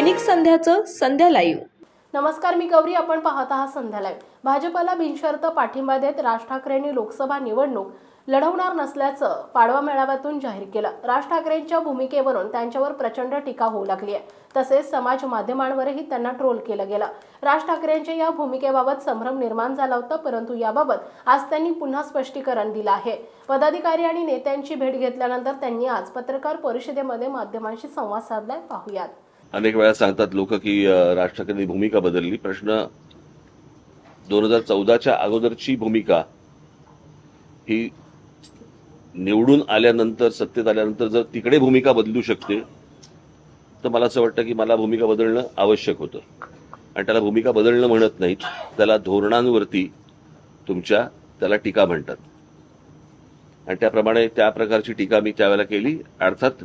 दैनिक संध्याचं संध्या live. नमस्कार मी गौरी. आपण पाहत आहात संध्या लाईव्ह. भाजपला बिनशर्त पाठिंबा देत राज ठाकरेंनी लोकसभा निवडणूक लढवणार नसल्याचं पाडवा मेळाव्यातून जाहीर केलं. राज ठाकरेंच्या भूमिकेवरून त्यांच्यावर प्रचंड टीका होऊ लागली आहे. तसेच समाज माध्यमांवरही त्यांना ट्रोल केलं गेलं. राज ठाकरेंच्या या भूमिकेबाबत संभ्रम निर्माण झाला होता परंतु याबाबत आज त्यांनी पुन्हा स्पष्टीकरण दिलं आहे. पदाधिकारी आणि नेत्यांची भेट घेतल्यानंतर त्यांनी आज पत्रकार परिषदेमध्ये माध्यमांशी संवाद साधलाय. पाहुयात. अनेक वेळा सांगतात लोक की राज ठाकरेंनी भूमिका बदलली. प्रश्न दोन हजार चौदाच्या अगोदरची भूमिका ही निवडून आल्यानंतर सत्तेत आल्यानंतर जर तिकडे भूमिका बदलू शकते तर मला असं वाटतं की मला भूमिका बदलणं आवश्यक होतं. आणि त्याला भूमिका बदलणं म्हणत नाहीत. त्याला धोरणांवरती तुमच्या त्याला टीका म्हणतात. आणि त्याप्रमाणे त्या प्रकारची टीका मी त्यावेळेला केली. अर्थात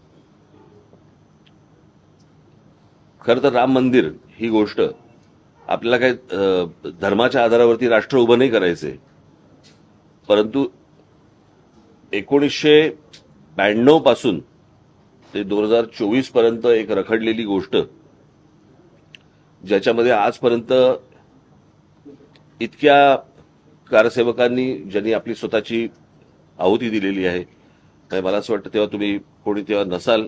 खरं तर राम मंदिर ही गोष्ट आपल्याला काय धर्माच्या आधारावरती राष्ट्र उभं नाही करायचंय परंतु एकोणीसशे ब्याण्णवपासून ते दोन हजार चोवीसपर्यंत एक रखडलेली गोष्ट ज्याच्यामध्ये आजपर्यंत इतक्या कारसेवकांनी ज्यांनी आपली स्वतःची आहुती दिलेली आहे मला असं वाटतं तेव्हा तुम्ही कोणी तेव्हा नसाल.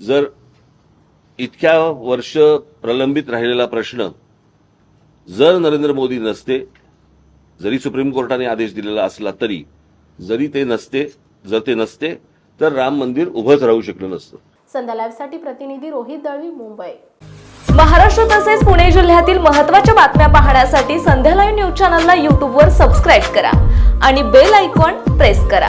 जर इतक्या वर्ष प्रलंबित राहिलेला प्रश्न जर नरेंद्र मोदी नसते जरी सुप्रीम कोर्टाने आदेश दिलेला असला तरी जरी ते नसते जर ते नसते तर राम मंदिर उभंच राहू शकलं नसतं. संध्या प्रतिनिधी रोहित दळवी मुंबई. महाराष्ट्र तसेच पुणे जिल्ह्यातील महत्त्वाच्या बातम्या पाहण्यासाठी संध्या लाईव्ह न्यूज चॅनलला यूट्यूबवर सबस्क्राईब करा आणि बेल आयकॉन प्रेस करा.